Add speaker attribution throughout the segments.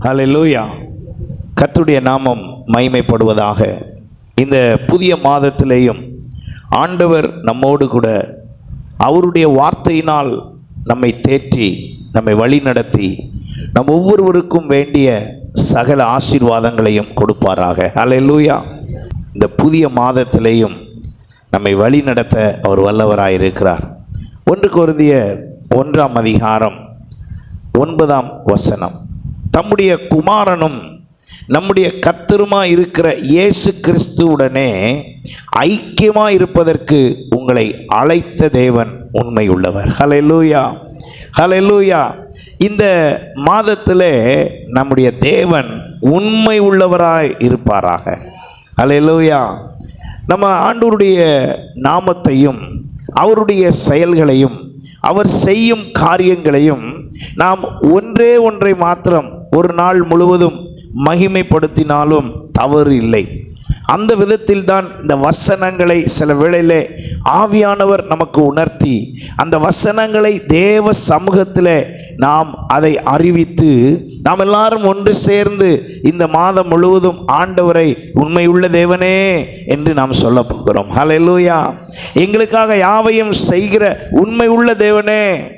Speaker 1: ஹல லூயா கத்துடைய நாமம் மைமைப்படுவதாக இந்த புதிய மாதத்திலேயும் ஆண்டவர் நம்மோடு கூட அவருடைய வார்த்தையினால் நம்மை தேற்றி நம்மை வழிநடத்தி நம் ஒவ்வொருவருக்கும் வேண்டிய சகல ஆசீர்வாதங்களையும் கொடுப்பாராக. ஹalleluya. இந்த புதிய மாதத்திலேயும் நம்மை வழிநடத்த அவர் வல்லவராயிருக்கிறார். ஒன்று கொருந்தியர் ஒன்றாம் அதிகாரம் ஒன்பதாம் வசனம். தம்முடைய குமாரனும் நம்முடைய கர்த்தருமா இருக்கிற இயேசு கிறிஸ்துவுடனே ஐக்கியமாக இருப்பதற்கு உங்களை அழைத்த தேவன் உண்மை லூயா ஹalleluya லூயா இந்த மாதத்தில் நம்முடைய தேவன் உண்மை உள்ளவராய் இருப்பாராக. லூயா நம்ம ஆண்டோருடைய நாமத்தையும் அவருடைய செயல்களையும் அவர் செய்யும் காரியங்களையும் நாம் ஒன்றே ஒன்றை மாத்திரம் ஒரு நாள் முழுவதும் மகிமைப்படுத்தினாலும் தவறு இல்லை அந்த விதத்தில் தான் இந்த வசனங்களை சில வேளையிலே ஆவியானவர் நமக்கு உணர்த்தி அந்த வசனங்களை தேவ சமூகத்தில் நாம் அதை அறிவித்து நாம் எல்லாரும் ஒன்று சேர்ந்து இந்த மாதம் முழுவதும் ஆண்டவரை உண்மையுள்ள தேவனே என்று நாம் சொல்ல போகிறோம். ஹalleluya எங்களுக்காக யாவையும் செய்கிற உண்மையுள்ள தேவனே.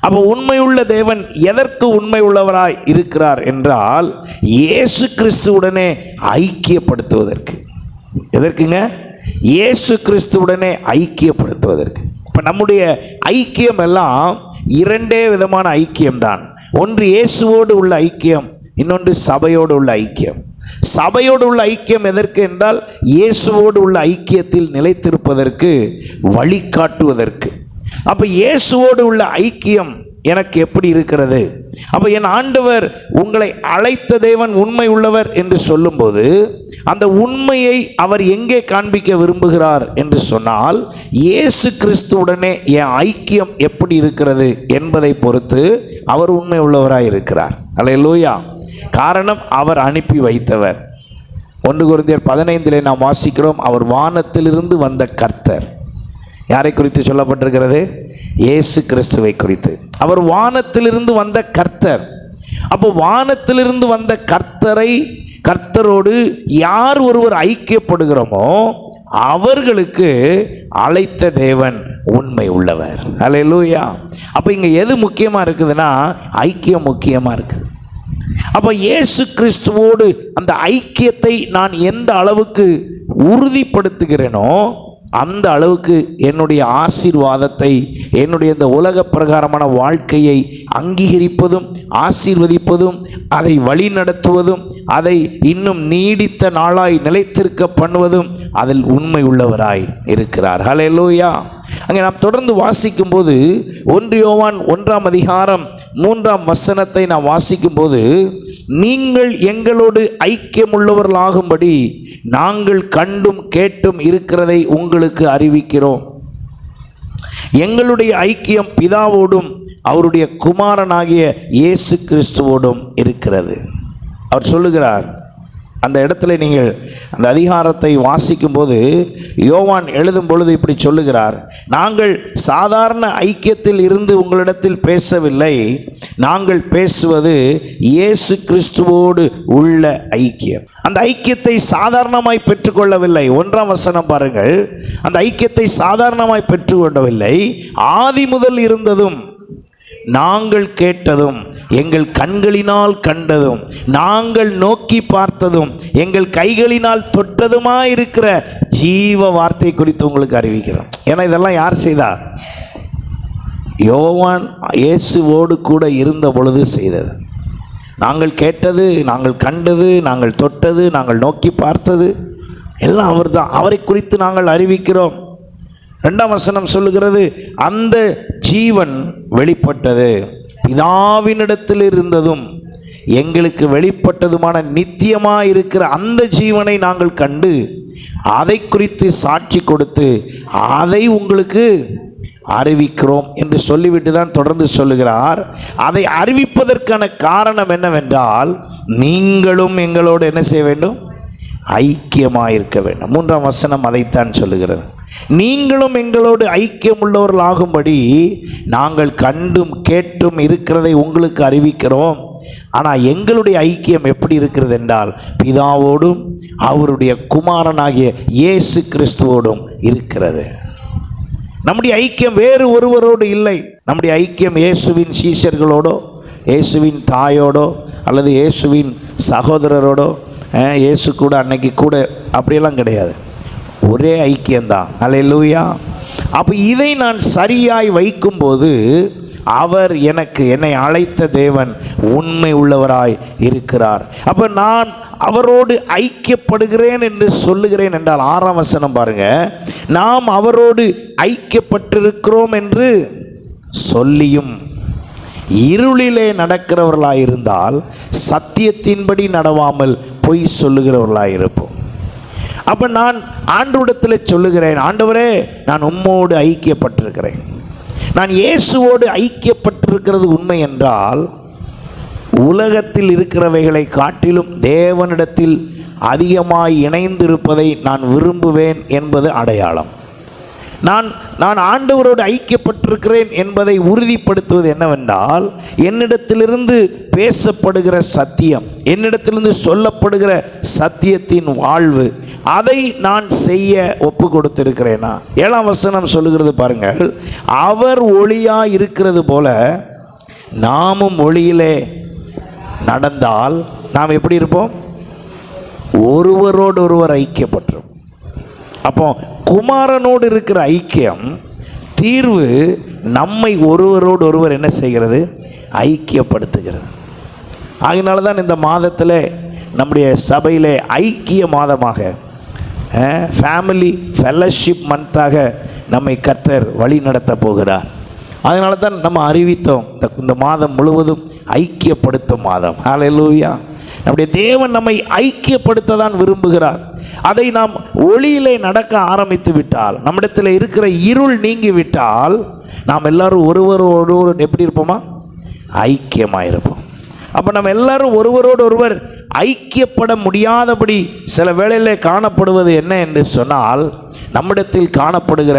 Speaker 1: அப்போ உண்மையுள்ள தேவன் எதற்கு உண்மை உள்ளவராய் இருக்கிறார் என்றால் இயேசு கிறிஸ்துவுடனே ஐக்கியப்படுத்துவதற்கு. எதற்குங்க? இயேசு கிறிஸ்துவுடனே ஐக்கியப்படுத்துவதற்கு. இப்போ நம்முடைய ஐக்கியம் எல்லாம் இரண்டே விதமான ஐக்கியம்தான். ஒன்று இயேசுவோடு உள்ள ஐக்கியம் இன்னொன்று சபையோடு உள்ள ஐக்கியம். சபையோடு உள்ள ஐக்கியம் எதற்கு என்றால் இயேசுவோடு உள்ள ஐக்கியத்தில் நிலைத்திருப்பதற்கு வழிகாட்டுவதற்கு. அப்போ இயேசுவோடு உள்ள ஐக்கியம் எனக்கு எப்படி இருக்கிறது? அப்போ என் ஆண்டவர் உங்களை அழைத்த தேவன் உண்மை உள்ளவர் என்று சொல்லும்போது அந்த உண்மையை அவர் எங்கே காண்பிக்க விரும்புகிறார் என்று சொன்னால் இயேசு கிறிஸ்துவுடனே என் ஐக்கியம் எப்படி இருக்கிறது என்பதை பொறுத்து அவர் உண்மை உள்ளவராக இருக்கிறார். அல்லேலூயா. காரணம் அவர் அனுப்பி வைத்தவர். ஒன்று குருந்தியர் பதினைந்திலே நாம் வாசிக்கிறோம் அவர் வானத்திலிருந்து வந்த கர்த்தர். யாரை குறித்து சொல்லப்பட்டிருக்கிறது? இயேசு கிறிஸ்துவை குறித்து. அவர் வானத்திலிருந்து வந்த கர்த்தர். அப்போ வானத்திலிருந்து வந்த கர்த்தரை கர்த்தரோடு யார் ஒருவர் ஐக்கியப்படுகிறோமோ அவர்களுக்கு அழைத்த தேவன் உண்மை உள்ளவர். அல்லேலூயா அப்போ இங்கே எது முக்கியமாக இருக்குதுன்னா ஐக்கியம் முக்கியமாக இருக்குது. அப்போ இயேசு கிறிஸ்துவோடு அந்த ஐக்கியத்தை நான் எந்த அளவுக்கு உறுதிப்படுத்துகிறேனோ அந்த அளவுக்கு என்னுடைய ஆசீர்வாதத்தை என்னுடைய இந்த உலக பிரகாரமான வாழ்க்கையை அங்கீகரிப்பதும் ஆசீர்வதிப்பதும் அதை வழிநடத்துவதும் அதை இன்னும் நீடித்த நாளாய் நிலைத்திருக்க பண்ணுவதும் அதில் உண்மை உள்ளவராய் இருக்கிறார். ஹalleluya அங்கே நாம் தொடர்ந்து வாசிக்கும்போது ஒன்று யோவான் ஒன்றாம் அதிகாரம் மூன்றாம் வசனத்தை நாம் வாசிக்கும்போது நீங்கள் எங்களோடு ஐக்கியமுள்ளவர்களாகும்படி நாங்கள் கண்டும் கேட்டும் இருக்கிறதை உங்களுக்கு அறிவிக்கிறோம். எங்களுடைய ஐக்கியம் பிதாவோடும் அவருடைய குமாரனாகிய இயேசு கிறிஸ்துவோடும் இருக்கிறது. அவர் சொல்லுகிறார் அந்த இடத்துல நீங்கள் அந்த அதிகாரத்தை வாசிக்கும்போது யோவான் எழுதும் பொழுது இப்படி சொல்லுகிறார் நாங்கள் சாதாரண ஐக்கியத்தில் இருந்து உங்களிடத்தில் பேசவில்லை. நாங்கள் பேசுவது இயேசு கிறிஸ்துவோடு உள்ள ஐக்கியம். அந்த ஐக்கியத்தை சாதாரணமாய் பெற்றுக்கொள்ளவில்லை. ஒன்றாம் வசனம் பாருங்கள். அந்த ஐக்கியத்தை சாதாரணமாய் பெற்றுக்கொள்ளவில்லை. ஆதி முதல் இருந்ததும் நாங்கள் கேட்டதும் எங்கள் கண்களினால் கண்டதும் நாங்கள் நோக்கி பார்த்ததும் எங்கள் கைகளினால் தொட்டதுமா இருக்கிற ஜீவ வார்த்தை குறித்து உங்களுக்கு அறிவிக்கிறோம். ஏன்னா இதெல்லாம் யார் செய்தா? யோவான் இயேசுவோடு கூட இருந்த பொழுது செய்தது. நாங்கள் கேட்டது நாங்கள் கண்டது நாங்கள் தொட்டது நாங்கள் நோக்கி பார்த்தது எல்லாம் அவர்தான். அவரை குறித்து நாங்கள் அறிவிக்கிறோம். ரெண்டாம் வசனம் சொல்லுகிறது அந்த ஜீவன் வெளிப்பட்டது பிதாவினிடத்தில் இருந்ததும் எங்களுக்கு வெளிப்பட்டதுமான நித்தியமாக இருக்கிற அந்த ஜீவனை நாங்கள் கண்டு அதை குறித்து சாட்சி கொடுத்து அதை உங்களுக்கு அறிவிக்கிறோம் என்று சொல்லிவிட்டு தான் தொடர்ந்து சொல்லுகிறார். அதை அறிவிப்பதற்கான காரணம் என்னவென்றால் நீங்களும் எங்களோடு என்ன செய்ய வேண்டும்? ஐக்கியமாக இருக்க வேண்டும். மூன்றாம் வசனம் அதைத்தான் சொல்லுகிறது. நீங்களும் எங்களோடு ஐக்கியம் உள்ளவர்களாகும்படி நாங்கள் கண்டும் கேட்டும் இருக்கிறதை உங்களுக்கு அறிவிக்கிறோம். ஆனால் எங்களுடைய ஐக்கியம் எப்படி இருக்கிறது என்றால் பிதாவோடும் அவருடைய குமாரனாகிய இயேசு கிறிஸ்துவோடும் இருக்கிறது. நம்முடைய ஐக்கியம் வேறு ஒருவரோடு இல்லை. நம்முடைய ஐக்கியம் இயேசுவின் சீஷர்களோடோ இயேசுவின் தாயோடோ அல்லது இயேசுவின் சகோதரரோடோ இயேசு கூட அன்னைக்கு கூட அப்படியெல்லாம் கிடையாது. ஒரே ஐக்கியம்தான். லூயா அப்போ இதை நான் சரியாய் வைக்கும்போது அவர் எனக்கு என்னை அழைத்த தேவன் உண்மை உள்ளவராய் இருக்கிறார். அப்போ நான் அவரோடு ஐக்கியப்படுகிறேன் என்று சொல்லுகிறேன் என்றால் ஆறாம் வசனம் பாருங்க. நாம் அவரோடு ஐக்கியப்பட்டிருக்கிறோம் என்று சொல்லியும் இருளிலே நடக்கிறவர்களாயிருந்தால் சத்தியத்தின்படி நடவாமல் பொய் சொல்லுகிறவர்களாயிருப்போம். இருப்போம் அப்போ நான் ஆண்டவரிடத்தில் சொல்லுகிறேன் ஆண்டவரே நான் உம்மோடு ஐக்கியப்பட்டிருக்கிறேன். நான் இயேசுவோடு ஐக்கியப்பட்டிருக்கிறது உண்மை என்றால் உலகத்தில் இருக்கிறவைகளை காட்டிலும் தேவனிடத்தில் அதிகமாய் இணைந்திருப்பதை நான் விரும்புவேன் என்பது அடையாளம். நான் நான் ஆண்டவரோடு ஐக்கியப்பட்டிருக்கிறேன் என்பதை உறுதிப்படுத்துவது என்னவென்றால் என்னிடத்திலிருந்து பேசப்படுகிற சத்தியம் என்னிடத்திலிருந்து சொல்லப்படுகிற சத்தியத்தின் வாழ்வு அதை நான் செய்ய ஒப்பு கொடுத்திருக்கிறேனா ஏழாம் வசனம் சொல்லுகிறது பாருங்கள் அவர் ஒளியாக இருக்கிறது போல நாமும் ஒளியிலே நடந்தால் நாம் எப்படி இருப்போம்? ஒருவரோடு ஒருவர் ஐக்கியப்பட்டிருப்போம். அப்போ குமாரனோடு இருக்கிற ஐக்கியம் தீர்வு நம்மை ஒருவரோடு ஒருவர் என்ன செய்கிறது? ஐக்கியப்படுத்துகிறது. ஆகினால தான் இந்த மாதத்தில் நம்முடைய சபையில் ஐக்கிய மாதமாக ஃபேமிலி ஃபெல்லோஷிப் மந்த்தாக நம்மை கத்தர் வழி நடத்த போகிறார். அதனால தான் நம்ம அறிவித்தோம் இந்த இந்த மாதம் முழுவதும் ஐக்கியப்படுத்தும் மாதம். ஹalleluya நம்முடைய தேவன் நம்மை ஐக்கியப்படுத்த தான் விரும்புகிறார். அதை நாம் ஒளியிலே நடக்க ஆரம்பித்து விட்டால் நம்மிடத்தில் இருக்கிற இருள் நீங்கி விட்டால் நாம் எல்லாரும் ஒருவரோடு எப்படி இருப்போமா? ஐக்கியமாக இருப்போம் அப்போ நம்ம எல்லாரும் ஒருவரோடு ஒருவர் ஐக்கியப்பட முடியாதபடி சில வேளையில் காணப்படுவது என்ன என்று சொன்னால் நம்மிடத்தில் காணப்படுகிற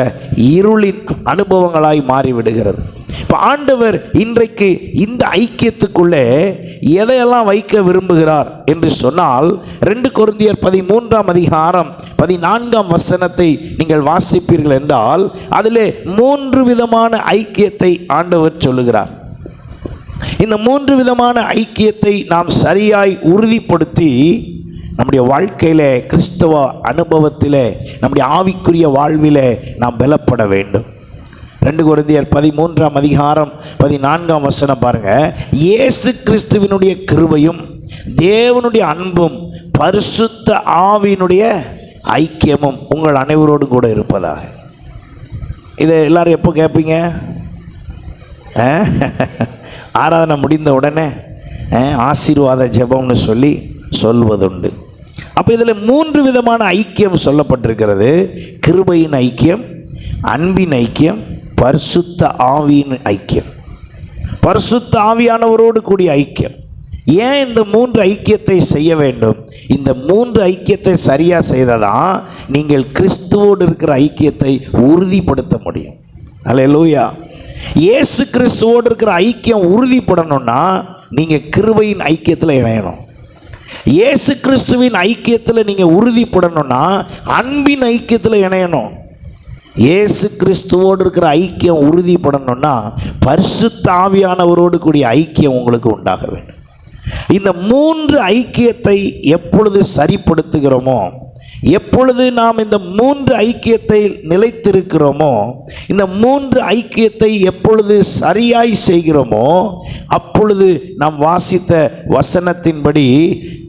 Speaker 1: இருளின் அனுபவங்களாய் மாறிவிடுகிறது. இப்போ ஆண்டவர் இன்றைக்கு இந்த ஐக்கியத்துக்குள்ளே எதையெல்லாம் வைக்க விரும்புகிறார் என்று சொன்னால் ரெண்டு குருந்தியர் பதிமூன்றாம் அதிகாரம் பதினான்காம் வசனத்தை நீங்கள் வாசிப்பீர்கள் என்றால் அதிலே மூன்று விதமான ஐக்கியத்தை ஆண்டவர் சொல்லுகிறார். இந்த மூன்று விதமான ஐக்கியத்தை நாம் சரியாய் உறுதிப்படுத்தி நம்முடைய வாழ்க்கையிலே கிறிஸ்தவ அனுபவத்திலே நம்முடைய ஆவிக்குரிய வாழ்விலே நாம் பலப்பட வேண்டும். ரெண்டு குருந்தியர் பதிமூன்றாம் அதிகாரம் பதினான்காம் வசனம் பாருங்க. இயேசு கிறிஸ்துவினுடைய கிருபையும் தேவனுடைய அன்பும் பரிசுத்த ஆவியினுடைய ஐக்கியமும் உங்கள் அனைவரோடு கூட இருப்பதாக. இதை எல்லாரும் எப்போ கேட்பீங்க? ஆ? ஆராதனை முடிந்த உடனே ஆசீர்வாத ஜெபம்னு சொல்லி சொல்வதுண்டு. அப்போ இதில் மூன்று விதமான ஐக்கியம் சொல்லப்பட்டிருக்கிறது. கிருபையின் ஐக்கியம் அன்பின் ஐக்கியம் பரிசுத்த ஆவியின் ஐக்கியம். பரிசுத்த ஆவியானவரோடு கூடிய ஐக்கியம். ஏன் இந்த மூன்று ஐக்கியத்தை செய்ய வேண்டும்? இந்த மூன்று ஐக்கியத்தை சரியாக செய்ததான் நீங்கள் கிறிஸ்துவோடு இருக்கிற ஐக்கியத்தை உறுதிப்படுத்த முடியும். அல்லேலூயா இயேசு கிறிஸ்துவோடு இருக்கிற ஐக்கியம் உறுதிப்படணும்னா நீங்கள் கிருபையின் ஐக்கியத்தில் இணையணும். இயேசு கிறிஸ்துவின் ஐக்கியத்தில் நீங்கள் உறுதிப்படணும்னா அன்பின் ஐக்கியத்தில் இணையணும். இயேசு கிறிஸ்துவோடு இருக்கிற ஐக்கியம் உறுதிப்படணும்னா பரிசுத்த ஆவியானவரோடு கூடிய ஐக்கியம் உங்களுக்கு உண்டாக வேண்டும். இந்த மூன்று ஐக்கியத்தை எப்பொழுது சரிப்படுத்துகிறோமோ எப்பொழுது நாம் இந்த மூன்று ஐக்கியத்தை நிலைத்திருக்கிறோமோ இந்த மூன்று ஐக்கியத்தை எப்பொழுது சரியாய் செய்கிறோமோ அப்பொழுது நாம் வாசித்த வசனத்தின்படி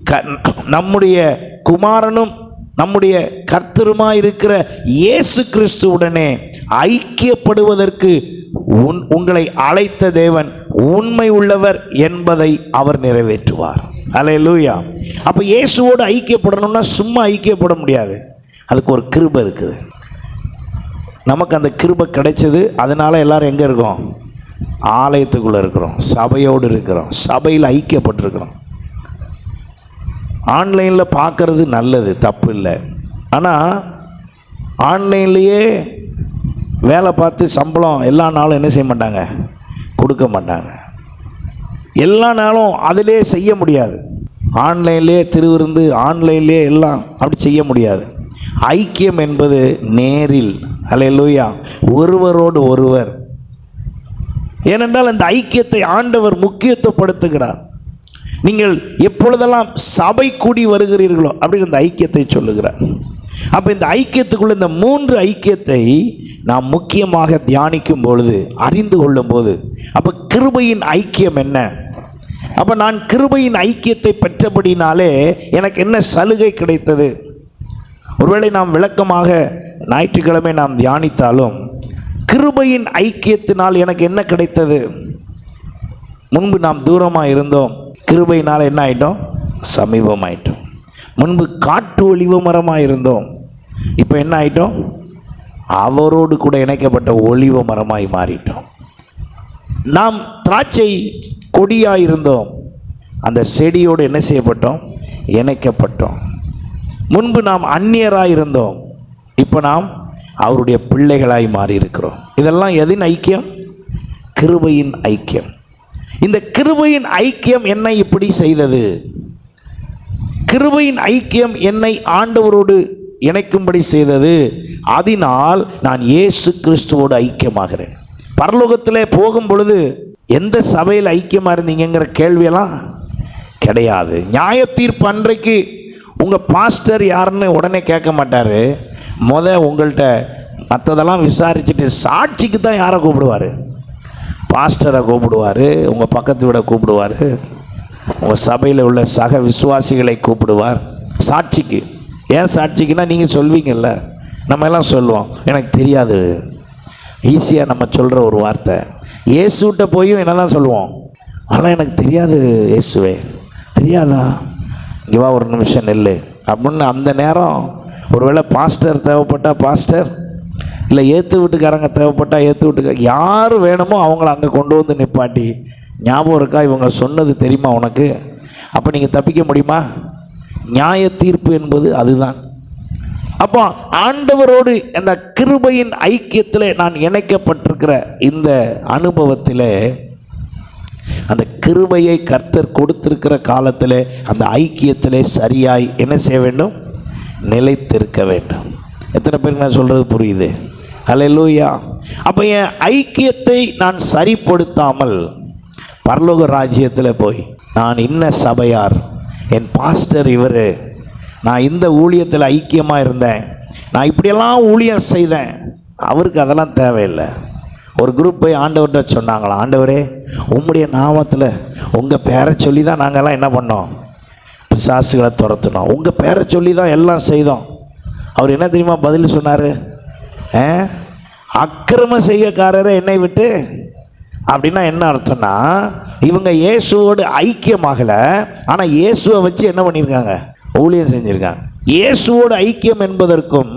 Speaker 1: க நம்முடைய குமாரனும் நம்முடைய கர்த்தருமா இருக்கிற இயேசு கிறிஸ்துவுடனே ஐக்கியப்படுவதற்கு உன் உங்களை அழைத்த தேவன் உண்மை உள்ளவர் என்பதை அவர் நிறைவேற்றுவார். அல்லேலூயா அப்போ இயேசுவோடு ஐக்கியப்படணும்னா சும்மா ஐக்கியப்பட முடியாது. அதுக்கு ஒரு கிருபை இருக்குது. நமக்கு அந்த கிருபை கிடைச்சது அதனால எல்லோரும் எங்கே இருக்கோம்? ஆலயத்துக்குள்ளே இருக்கிறோம். சபையோடு இருக்கிறோம். சபையில் ஐக்கியப்பட்டிருக்கிறோம். ஆன்லைனில் பார்க்குறது நல்லது தப்பு இல்லை ஆனால் ஆன்லைன்லேயே வேலை பார்த்து சம்பளம் எல்லா நாளும் என்ன செய்ய மாட்டாங்க? கொடுக்க மாட்டாங்க. எல்லா நாளும் அதிலே செய்ய முடியாது. ஆன்லைன்லேயே திருவிருந்து ஆன்லைன்லேயே எல்லாம் அப்படி செய்ய முடியாது. ஐக்கியம் என்பது நேரில். அல்லேலூயா ஒருவரோடு ஒருவர். ஏனென்றால் அந்த ஐக்கியத்தை ஆண்டவர் முக்கியத்துவப்படுத்துகிறார். நீங்கள் எப்பொழுதெல்லாம் சபை கூடி வருகிறீர்களோ அப்படின்னு இந்த ஐக்கியத்தை சொல்லுகிறார். அப்போ இந்த ஐக்கியத்துக்குள்ள இந்த மூன்று ஐக்கியத்தை நாம் முக்கியமாக தியானிக்கும் பொழுது அறிந்து கொள்ளும் போது அப்போ கிருபையின் ஐக்கியம் என்ன? அப்போ நான் கிருபையின் ஐக்கியத்தை பெற்றபடினாலே எனக்கு என்ன சலுகை கிடைத்தது? ஒருவேளை நாம் விளக்கமாக ஞாயிற்றுக்கிழமை நாம் தியானித்தாலும் கிருபையின் ஐக்கியத்தினால் எனக்கு என்ன கிடைத்தது? முன்பு நாம் தூரமாக இருந்தோம் கிருபையினால் என்ன ஆயிட்டோம்? சமீபமாயிட்டோம். முன்பு காட்டு ஒளிவு மரமாக இருந்தோம். இப்போ என்ன ஆயிட்டோம்? அவரோடு கூட இணைக்கப்பட்ட ஒளிவு மரமாய் மாறிட்டோம். நாம் திராட்சை கொடியாக இருந்தோம். அந்த செடியோடு என்ன செய்யப்பட்டோம்? இணைக்கப்பட்டோம். முன்பு நாம் அந்நியராக இருந்தோம். இப்போ நாம் அவருடைய பிள்ளைகளாய் மாறி இருக்கிறோம் இதெல்லாம் எதின் ஐக்கியம்? கிருபையின் ஐக்கியம். இந்த கிருபையின் ஐக்கியம் என்னை இப்படி செய்தது? கிருபையின் ஐக்கியம் என்னை ஆண்டவரோடு இணைக்கும்படி செய்தது. அதனால் நான் இயேசு கிறிஸ்துவோடு ஐக்கியமாகிறேன். பரலோகத்தில் போகும் பொழுது எந்த சபையில் ஐக்கியமாக இருந்தீங்கங்கிற கேள்வியெல்லாம் கிடையாது. நியாய தீர்ப்பு அன்றைக்கு உங்கள் பாஸ்டர் யாருன்னு உடனே கேட்க மாட்டார். முத உங்கள்கிட்ட மற்றதெல்லாம் விசாரிச்சுட்டு சாட்சிக்கு தான் யாரை கூப்பிடுவார்? பாஸ்டரை கூப்பிடுவார் உங்கள் பக்கத்து வீட கூப்பிடுவார் உங்கள் சபையில் உள்ள சக விசுவாசிகளை கூப்பிடுவார். சாட்சிக்கு. ஏன் சாட்சிக்குன்னா நீங்கள் சொல்வீங்கல்ல நம்ம எல்லாம் சொல்லுவோம் எனக்கு தெரியாது. ஈஸியாக நம்ம சொல்கிற ஒரு வார்த்தை. இயேசுகிட்ட போயும் என்ன தான் சொல்லுவோம் ஆனால் எனக்கு தெரியாது இயேசுவே. தெரியாதா? இங்கே வா ஒரு நிமிஷம் நெல் அப்படின்னு அந்த நேரம் ஒருவேளை பாஸ்டர் தேவைப்பட்டால் பாஸ்டர் இல்லை ஏற்று வீட்டுக்காரங்க தேவைப்பட்டால் ஏற்று வீட்டுக்கார யார் வேணுமோ அவங்கள அங்கே கொண்டு வந்து நிப்பாட்டி. ஞாபகம் இருக்கா? இவங்க சொன்னது தெரியுமா உனக்கு? அப்போ நீங்கள் தப்பிக்க முடியுமா? நியாய தீர்ப்பு என்பது அதுதான். அப்போ ஆண்டவரோடு அந்த கிருபையின் ஐக்கியத்தில் நான் இணைக்கப்பட்டிருக்கிற இந்த அனுபவத்தில் அந்த கிருபையை கர்த்தர் கொடுத்திருக்கிற காலத்தில் அந்த ஐக்கியத்திலே சரியாய் என்ன செய்ய வேண்டும்? நிலைத்திருக்க வேண்டும். எத்தனை பேருக்கு நான் சொல்கிறது புரியுது? ஹலெலூயா அப்போ என் ஐக்கியத்தை நான் சரிப்படுத்தாமல் பரலோக ராஜ்யத்தில் போய் நான் இன்ன சபையார் என் பாஸ்டர் இவர். நான் இந்த ஊழியத்தில் ஐக்கியமாக இருந்தேன். நான் இப்படியெல்லாம் ஊழியம் செய்தேன். அவருக்கு அதெல்லாம் தேவையில்லை. ஒரு குரூப் போய் ஆண்டவர்கிட்ட சொன்னாங்களா ஆண்டவரே உம்முடைய நாமத்தில் உங்கள் பேரை சொல்லி தான் நாங்கள்லாம் என்ன பண்ணோம்? பிசாசுகளை துரத்துனோம். உங்கள் பேரை சொல்லி தான் எல்லாம் செய்தோம். அவர் என்ன தெரியுமா பதில் சொன்னார்? ஆ? அக்கிரம செய்யக்காரரை என்னை விட்டு? அப்படின்னா என்ன அர்த்தம்னா இவங்க இயேசுவோடு ஐக்கியமாகலை ஆனால் இயேசுவை வச்சு என்ன பண்ணியிருக்காங்க? ஊழியம் செஞ்சுருக்காங்க. இயேசுவோடு ஐக்கியம் என்பதற்கும்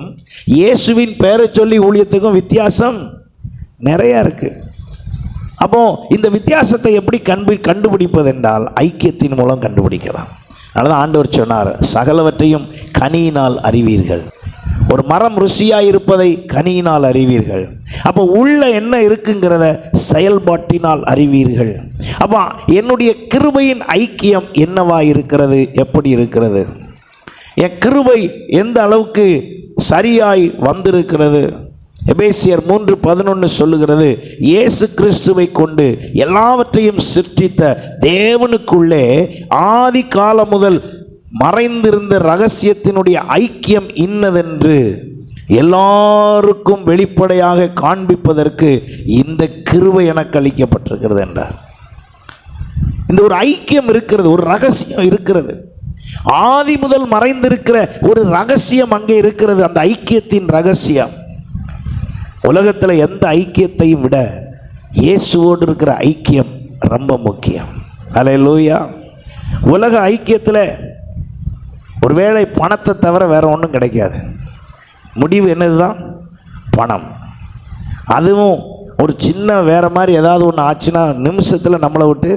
Speaker 1: இயேசுவின் பெயரை சொல்லி ஊழியத்துக்கும் வித்தியாசம் நிறையா இருக்குது அப்போ இந்த வித்தியாசத்தை எப்படி கண்டு கண்டுபிடிப்பது என்றால் ஐக்கியத்தின் மூலம் கண்டுபிடிக்கலாம். அதனால் ஆண்டவர் சொன்னார் சகலவற்றையும் கனியினால் அறிவீர்கள். ஒரு மரம் ருசியாக இருப்பதை கனியினால் அறிவீர்கள். அப்போ உள்ள என்ன இருக்குங்கிறத செயல்பாட்டினால் அறிவீர்கள். அப்போ என்னுடைய கிருபையின் ஐக்கியம் என்னவா இருக்கிறது? எப்படி இருக்கிறது? என் கிருபை எந்த அளவுக்கு சரியாய் வந்திருக்கிறது? எபேசியர் மூன்று பதினொன்று சொல்லுகிறது இயேசு கிறிஸ்துவை கொண்டு எல்லாவற்றையும் சிருஷ்டித்த தேவனுக்குள்ளே ஆதி காலம் முதல் மறைந்திருந்த ரகசியத்தினுடைய ஐக்கியம் இன்னதென்று எல்லாருக்கும் வெளிப்படையாக காண்பிப்பதற்கு இந்த கிருவை எனக்கு அளிக்கப்பட்டிருக்கிறது என்றார். இந்த ஒரு ஐக்கியம் இருக்கிறது ஒரு ரகசியம் இருக்கிறது. ஆதி முதல் மறைந்திருக்கிற ஒரு ரகசியம் அங்கே இருக்கிறது அந்த ஐக்கியத்தின் ரகசியம். உலகத்தில் எந்த ஐக்கியத்தையும் விட இயேசுவோடு இருக்கிற ஐக்கியம் ரொம்ப முக்கியம். அலே லூயா உலக ஐக்கியத்தில் ஒருவேளை பணத்தை தவிர வேறு ஒன்றும் கிடைக்காது. முடிவு என்னது தான் பணம். அதுவும் ஒரு சின்ன வேறு மாதிரி ஏதாவது ஒன்று ஆச்சுன்னா நிமிஷத்தில் நம்மளை விட்டு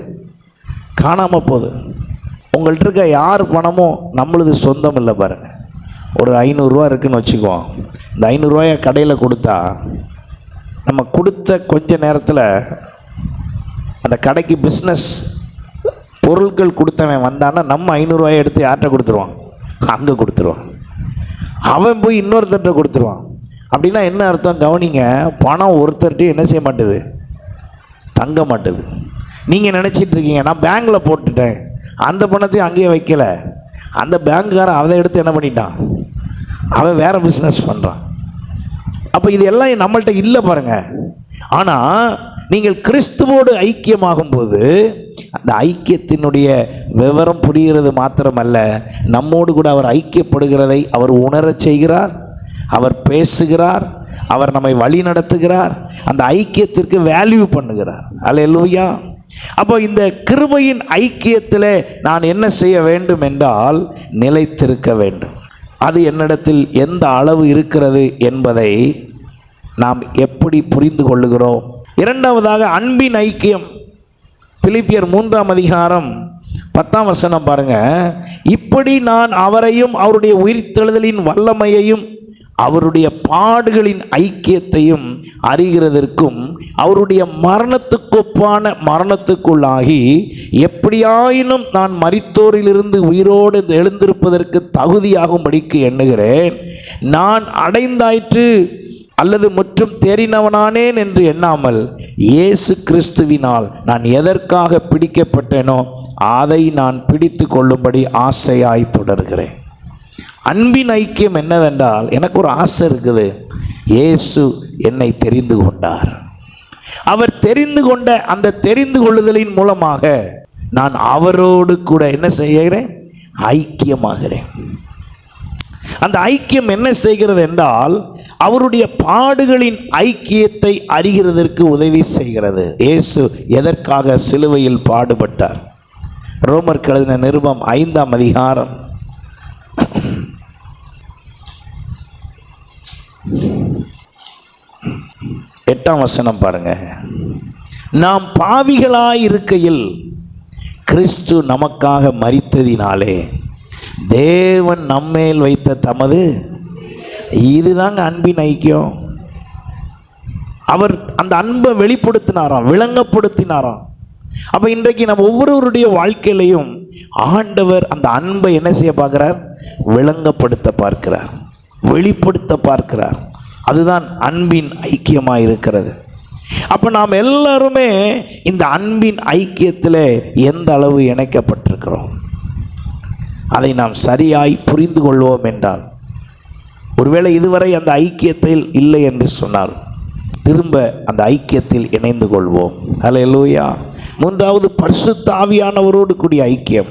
Speaker 1: காணாமல் போகுது. உங்கள்கிட்ட இருக்க யார் பணமும் நம்மளது சொந்தம் இல்லை பாருங்கள் ஒரு ஐநூறுரூவா இருக்குதுன்னு வச்சுக்குவோம் இந்த ஐநூறுரூவாயை கடையில் கொடுத்தா நம்ம கொடுத்த கொஞ்ச நேரத்தில் அந்த கடைக்கு பிஸ்னஸ் பொருட்கள் கொடுத்தவன் வந்தான்னா நம்ம ஐநூறுரூவாயை எடுத்து யார்கிட்ட கொடுத்துருவான்? அங்கே கொடுத்துருவான். அவன் போய் இன்னொருத்தர்கிட்ட கொடுத்துருவான். அப்படின்னா என்ன அர்த்தம்? கவனிங்க பணம் ஒருத்தர்கிட்டையும் என்ன செய்ய மாட்டேது? தங்க மாட்டேது. நீங்கள் நினச்சிட்டு இருக்கீங்க நான் பேங்க்கில் போட்டுட்டேன். அந்த பணத்தையும் அங்கேயே வைக்கல. அந்த பேங்க்காரன் அதை எடுத்து என்ன பண்ணிட்டான்? அவன் வேறு பிஸ்னஸ் பண்ணுறான் அப்போ இது எல்லாம் நம்மள்கிட்ட இல்லை பாருங்கள் ஆனால் நீங்கள் கிறிஸ்துவோடு ஐக்கியமாகும்போது அந்த ஐக்கியத்தினுடைய விவரம் புரிகிறது மாத்திரமல்ல நம்மோடு கூட அவர் ஐக்கியப்படுகிறதை அவர் உணரச் செய்கிறார் அவர் பேசுகிறார் அவர் நம்மை வழி நடத்துகிறார் அந்த ஐக்கியத்திற்கு வேல்யூ பண்ணுகிறார். அல்லேலூயா அப்போ இந்த கிருபையின் ஐக்கியத்தில் நான் என்ன செய்ய வேண்டும் என்றால் நிலைத்திருக்க வேண்டும். அது என்னிடத்தில் எந்த அளவு இருக்கிறது என்பதை நாம் எப்படி புரிந்து கொள்ளுகிறோம்? இரண்டாவதாக அன்பின் ஐக்கியம். பிலிப்பியர் மூன்றாம் அதிகாரம் பத்தாம் வசனம் பாருங்க. இப்படி நான் அவரையும் அவருடைய உயிர்த்தெழுதலின் வல்லமையையும் அவருடைய பாடுகளின் ஐக்கியத்தையும் அறிகிறதற்கும் அவருடைய மரணத்துக்கொப்பான மரணத்துக்குள்ளாகி எப்படியாயினும் நான் மரித்தோரிலிருந்து உயிரோடு எழுந்திருப்பதற்கு தகுதியாகும்படிக்கு எண்ணுகிறேன். நான் அடைந்தாயிற்று. அல்லது முற்றும் தேறினவனானேன் என்று எண்ணாமல் இயேசு கிறிஸ்துவினால் நான் எதற்காக பிடிக்கப்பட்டேனோ அதை நான் பிடித்து கொள்ளும்படி ஆசையாய் தொடர்கிறேன். அன்பின் ஐக்கியம் என்னவென்றால் எனக்கு ஒரு ஆசை இருக்குது. இயேசு என்னை தெரிந்து கொண்டார். அவர் தெரிந்து கொண்ட அந்த தெரிந்து கொள்ளுதலின் மூலமாக நான் அவரோடு கூட என்ன செய்கிறேன்? ஐக்கியமாகிறேன். அந்த ஐக்கியம் என்ன செய்கிறது என்றால் அவருடைய பாடுகளின் ஐக்கியத்தை அறிகிறதற்கு உதவி செய்கிறது. இயேசு எதற்காக சிலுவையில் பாடுபட்டார்? ரோமர் கழுதின நிருபம் ஐந்தாம் அதிகாரம். எட்டாம் வசனம் பாருங்க. நாம் பாவிகளாய் இருக்கையில் கிறிஸ்து நமக்காக மறித்ததினாலே தேவன் நம்மேல் வைத்த தமது இதுதாங்க அன்பின் ஐக்கியம். அவர் அந்த அன்பை வெளிப்படுத்தினாராம் விளங்கப்படுத்தினாராம். அப்போ இன்றைக்கு நம்ம ஒவ்வொருவருடைய வாழ்க்கையிலையும் ஆண்டவர் அந்த அன்பை என்ன செய்ய பார்க்குறார்? விளங்கப்படுத்த பார்க்கிறார். வெளிப்படுத்த பார்க்கிறார். அதுதான் அன்பின் ஐக்கியமாக இருக்கிறது. அப்போ நாம் எல்லாருமே இந்த அன்பின் ஐக்கியத்தில் எந்த அளவு இணைக்கப்பட்டிருக்கிறோம்? அதை நாம் சரியாய் புரிந்து கொள்வோம் என்றால் ஒருவேளை இதுவரை அந்த ஐக்கியத்தில் இல்லை என்று சொன்னால் திரும்ப அந்த ஐக்கியத்தில் இணைந்து கொள்வோம். அல்லேலூயா மூன்றாவது பரிசுத்த ஆவியானவரோடு கூடிய ஐக்கியம்.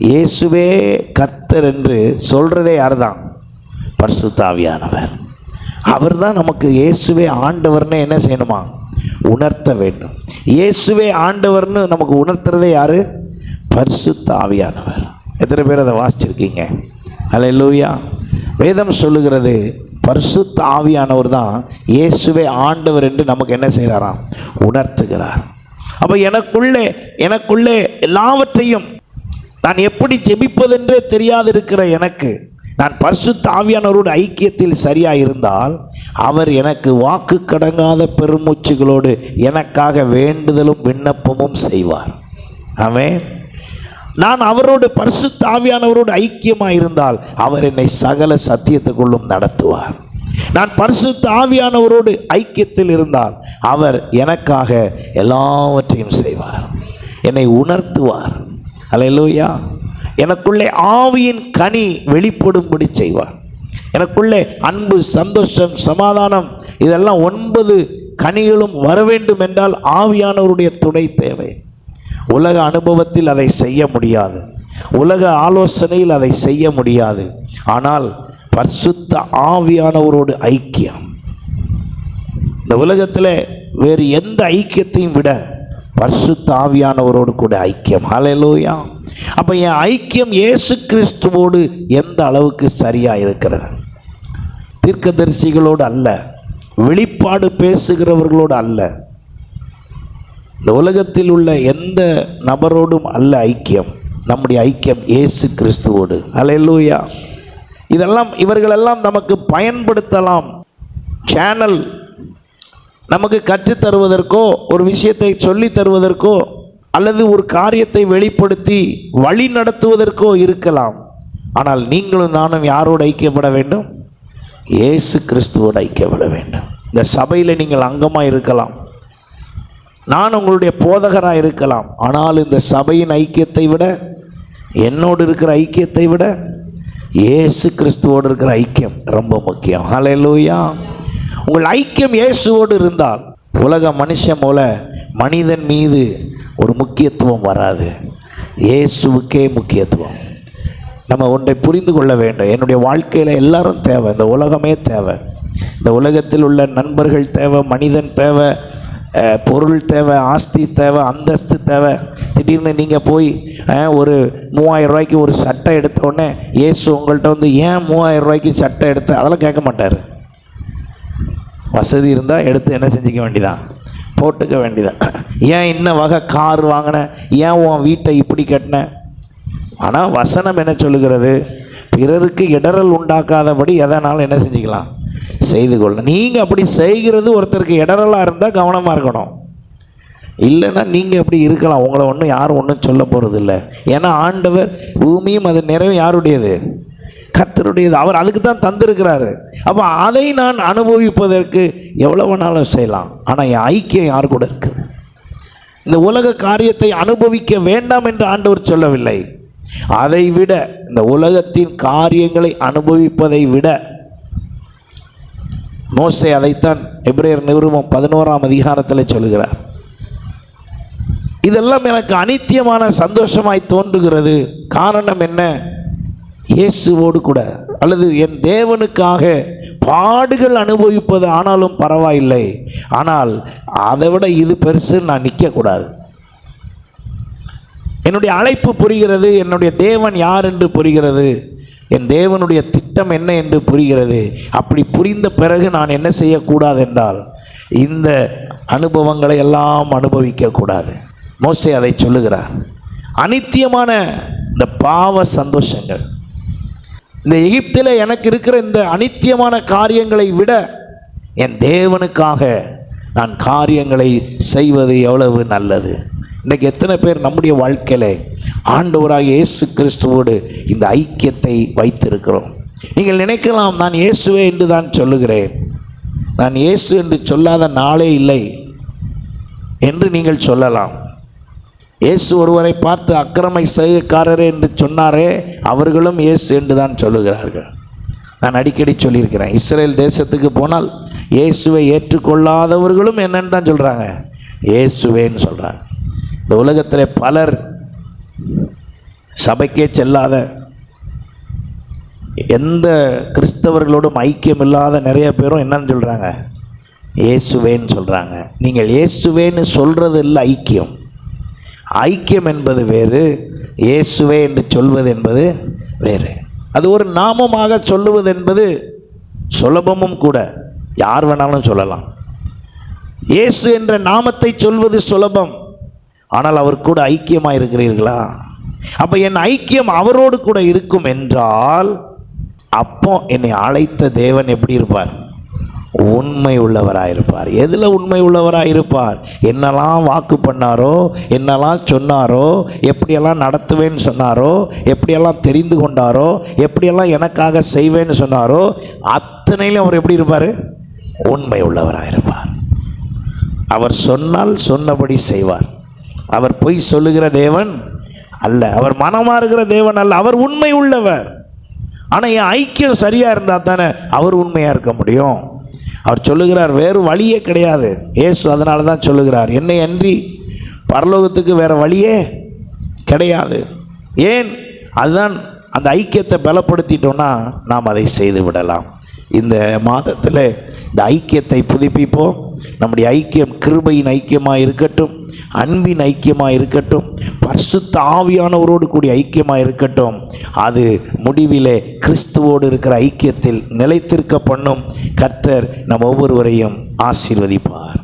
Speaker 1: இயேசுவே கர்த்தர் என்று சொல்கிறதே யார்தான் பரிசுத்த ஆவியானவர் அவர் தான் நமக்கு இயேசுவே ஆண்டவர்னு என்ன செய்யணுமா? உணர்த்த வேண்டும். இயேசுவே ஆண்டவர்னு நமக்கு உணர்த்துறதே யார்? பரிசுத்த ஆவியானவர் எத்தனை பேர் அதை வாசிச்சிருக்கீங்க? அல்லேலூயா வேதம் சொல்லுகிறது பரிசுத்த ஆவியானவர் தான் இயேசுவே ஆண்டவர் என்று நமக்கு என்ன செய்கிறாராம்? உணர்த்துகிறார். அப்போ எனக்குள்ளே எனக்குள்ளே எல்லாவற்றையும் நான் எப்படி ஜெபிப்பதென்றே தெரியாதிருக்கிற எனக்கு நான் பரிசுத்த ஆவியானவரோடு ஐக்கியத்தில் சரியாக இருந்தால் அவர் எனக்கு வாக்கு கடங்காத பெருமூச்சுகளோடு எனக்காக வேண்டுதலும் விண்ணப்பமும் செய்வார். ஆமென். நான் அவரோடு பரிசுத்த ஆவியானவரோடு ஐக்கியமாக இருந்தால் அவர் என்னை சகல சத்தியத்துக்குள்ளும் நடத்துவார். நான் பரிசுத்த ஆவியானவரோடு ஐக்கியத்தில் இருந்தால் அவர் எனக்காக எல்லாவற்றையும் செய்வார். என்னை உணர்த்துவார். அல்லேலூயா எனக்குள்ளே ஆவியின் கனி வெளிப்படும்படி செய்வார். எனக்குள்ளே அன்பு சந்தோஷம் சமாதானம் இதெல்லாம் ஒன்பது கனிகளும் வர வேண்டும் என்றால் ஆவியானவருடைய துணை தேவை. உலக அனுபவத்தில் அதை செய்ய முடியாது. உலக ஆலோசனையில் அதை செய்ய முடியாது. ஆனால் பரிசுத்த ஆவியானவரோடு ஐக்கியம். இந்த உலகத்தில் வேறு எந்த ஐக்கியத்தையும் விட பரிசுத்த ஆவியானவரோடு கூட ஐக்கியம். ஹalleluya அப்போ என் ஐக்கியம் இயேசு கிறிஸ்துவோடு எந்த அளவுக்கு சரியாக இருக்கிறது? தீர்க்கதரிசிகளோடு அல்ல வெளிப்பாடு பேசுகிறவர்களோடு அல்ல இந்த உலகத்தில் உள்ள எந்த நபரோடும் அல்ல ஐக்கியம். நம்முடைய ஐக்கியம் இயேசு கிறிஸ்துவோடு. அலையலூயா இதெல்லாம் இவர்களெல்லாம் நமக்கு பயன்படுத்தலாம். சேனல் நமக்கு கற்றுத்தருவதற்கோ ஒரு விஷயத்தை சொல்லி தருவதற்கோ அல்லது ஒரு காரியத்தை வெளிப்படுத்தி வழி நடத்துவதற்கோ இருக்கலாம். ஆனால் நீங்களும் நானும் யாரோடு ஐக்கியப்பட வேண்டும்? இயேசு கிறிஸ்துவோடு ஐக்கியப்பட வேண்டும். இந்த சபையில் நீங்கள் அங்கமாக இருக்கலாம். நான் உங்களுடைய போதகராக இருக்கலாம். ஆனால் இந்த சபையின் ஐக்கியத்தை விட என்னோடு இருக்கிற ஐக்கியத்தை விட இயேசு கிறிஸ்துவோடு இருக்கிற ஐக்கியம் ரொம்ப முக்கியம். ஹalleluya உங்கள் ஐக்கியம் இயேசுவோடு இருந்தால் உலக மனுஷன் போல மனிதன் மீது ஒரு முக்கியத்துவம் வராது. இயேசுவுக்கே முக்கியத்துவம். நம்ம ஒன்றை புரிந்து கொள்ள வேண்டும். என்னுடைய வாழ்க்கையில் எல்லாரும் தேவை. இந்த உலகமே தேவை. இந்த உலகத்தில் உள்ள நண்பர்கள் தேவை மனிதன் தேவை பொருள் தேவை ஆஸ்தி தேவை அந்தஸ்து தேவை. திடீர்னு நீங்கள் போய் ஒரு மூவாயிரம் ரூபாய்க்கு ஒரு சட்டை எடுத்த உடனே இயேசு உங்கள்கிட்ட வந்து ஏன் மூவாயிரம் ரூபாய்க்கு சட்டை எடுத்த? அதெல்லாம் கேட்க மாட்டார். வசதி இருந்தால் எடுத்து என்ன செஞ்சுக்க வேண்டியதான் போட்டுக்க வேண்டியதான் ஏன் இன்ன வகை கார் வாங்கின? ஏன் உன் வீட்டை இப்படி கட்டின? ஆனால் வசனம் என்ன சொல்லுகிறது? பிறருக்கு இடரல் உண்டாக்காதபடி எதனாலும் என்ன செஞ்சுக்கலாம்? செய்து கொள்ள நீங்கள் அப்படி செய்கிறது ஒருத்தருக்கு இடரலாக இருந்தால் கவனமாக இருக்கணும். இல்லைன்னா நீங்கள் அப்படி இருக்கலாம். உங்களை ஒன்றும் யாரும் ஒன்றும் சொல்ல போகிறது இல்லை ஏன்னா ஆண்டவர் பூமியும் அது நிறைவு யாருடையது? கர்த்தருடையது. அவர் அதுக்கு தான் தந்திருக்கிறாரு. அப்போ அதை நான் அனுபவிப்பதற்கு எவ்வளோ வேணாலும் செய்யலாம். ஆனால் என் ஐக்கியம் யார் கூட இருக்குது? இந்த உலக காரியத்தை அனுபவிக்க வேண்டாம் என்று ஆண்டவர் சொல்லவில்லை. அதை விட இந்த உலகத்தின் காரியங்களை அனுபவிப்பதை விட மோசே அதைத்தான் எபிரேயர் நிருபம் பதினோராம் அதிகாரத்தில் சொல்லுகிறார். இதெல்லாம் எனக்கு அனித்தியமான சந்தோஷமாய் தோன்றுகிறது. காரணம் என்ன? இயேசுவோடு கூட அல்லது என் தேவனுக்காக பாடுகள் அனுபவிப்பது ஆனாலும் பரவாயில்லை. ஆனால் அதை விட இது பெருசு நான் நிற்கக்கூடாது. என்னுடைய அழைப்பு புரிகிறது என்னுடைய தேவன் யார் என்று புரிகிறது. என் தேவனுடைய திட்டம் என்ன என்று புரிகிறது. அப்படி புரிந்த பிறகு நான் என்ன செய்யக்கூடாது என்றால் இந்த அனுபவங்களை எல்லாம் அனுபவிக்கக்கூடாது. மோசே அதை சொல்லுகிறார். அனித்தியமான இந்த பாவ சந்தோஷங்கள். இந்த எகிப்தில் எனக்கு இருக்கிற இந்த அனித்தியமான காரியங்களை விட என் தேவனுக்காக நான் காரியங்களை செய்வது எவ்வளவு நல்லது? இன்றைக்கு எத்தனை பேர் நம்முடைய வாழ்க்கையில் ஆண்டவராக இயேசு கிறிஸ்துவோடு இந்த ஐக்கியத்தை வைத்திருக்கிறோம். நீங்கள் நினைக்கலாம் நான் இயேசுவே என்று தான் சொல்லுகிறேன். நான் இயேசு என்று சொல்லாத நாளே இல்லை என்று நீங்கள் சொல்லலாம். இயேசு ஒருவரை பார்த்து அக்கிரமை செய்யக்காரரே என்று சொன்னாரே அவர்களும் இயேசு என்று தான் சொல்லுகிறார்கள். நான் அடிக்கடி சொல்லியிருக்கிறேன் இஸ்ரேல் தேசத்துக்கு போனால் இயேசுவை ஏற்றுக்கொள்ளாதவர்களும் என்னன்னு தான் சொல்கிறாங்க இயேசுவேன்னு சொல்கிறாங்க இந்த உலகத்தில் பலர் சபைக்கே செல்லாத எந்த கிறிஸ்தவர்களோடும் ஐக்கியம் இல்லாத நிறைய பேரும் என்னன்னு சொல்கிறாங்க இயேசுவேன்னு சொல்கிறாங்க நீங்கள் இயேசுவேன்னு சொல்கிறது இல்லை ஐக்கியம். ஐக்கியம் என்பது வேறு இயேசுவே என்று சொல்வது என்பது வேறு. அது ஒரு நாமமாக சொல்லுவது என்பது சுலபமும் கூட. யார் வேணாலும் சொல்லலாம். இயேசு என்ற நாமத்தை சொல்வது சுலபம். ஆனால் அவர் கூட ஐக்கியமாக இருக்கிறீர்களா அப்போ என் ஐக்கியம் அவரோடு கூட இருக்கும் என்றால் அப்போ என்னை அழைத்த தேவன் எப்படி இருப்பார்? உண்மை உள்ளவராயிருப்பார். எதில் உண்மை உள்ளவராயிருப்பார்? என்னெல்லாம் வாக்கு பண்ணாரோ என்னெல்லாம் சொன்னாரோ எப்படியெல்லாம் நடத்துவேன்னு சொன்னாரோ எப்படியெல்லாம் தெரிந்து கொண்டாரோ எப்படியெல்லாம் எனக்காக செய்வேன்னு சொன்னாரோ அத்தனையிலும் அவர் எப்படி இருப்பார்? உண்மை உள்ளவராயிருப்பார் அவர் சொன்னால் சொன்னபடி செய்வார். அவர் பொய் சொல்லுகிற தேவன் அல்ல. அவர் மனமாறுகிற தேவன் அல்ல. அவர் உண்மை உள்ளவர் ஆனால் என் ஐக்கியம் சரியாக இருந்தால் தானே அவர் உண்மையாக இருக்க முடியும்? அவர் சொல்லுகிறார் வேறு வழியே கிடையாது. ஏசு அதனால தான் சொல்லுகிறார் என்னை அன்றி பரலோகத்துக்கு வேறு வழியே கிடையாது. ஏன்? அதுதான் அந்த ஐக்கியத்தை பலப்படுத்திட்டோன்னா நாம் அதை செய்து விடலாம். இந்த மாதத்தில் இந்த ஐக்கியத்தை புதுப்பிப்போம். நம்முடைய ஐக்கியம் கிருபையின் ஐக்கியமாக இருக்கட்டும் அன்பின் ஐக்கியமாக இருக்கட்டும் பரிசுத்த ஆவியானவரோடு கூடிய ஐக்கியமாக இருக்கட்டும் அது முடிவிலே கிறிஸ்துவோடு இருக்கிற ஐக்கியத்தில் நிலைத்திருக்க பண்ணும் கர்த்தர் நம் ஒவ்வொருவரையும் ஆசீர்வதிப்பார்.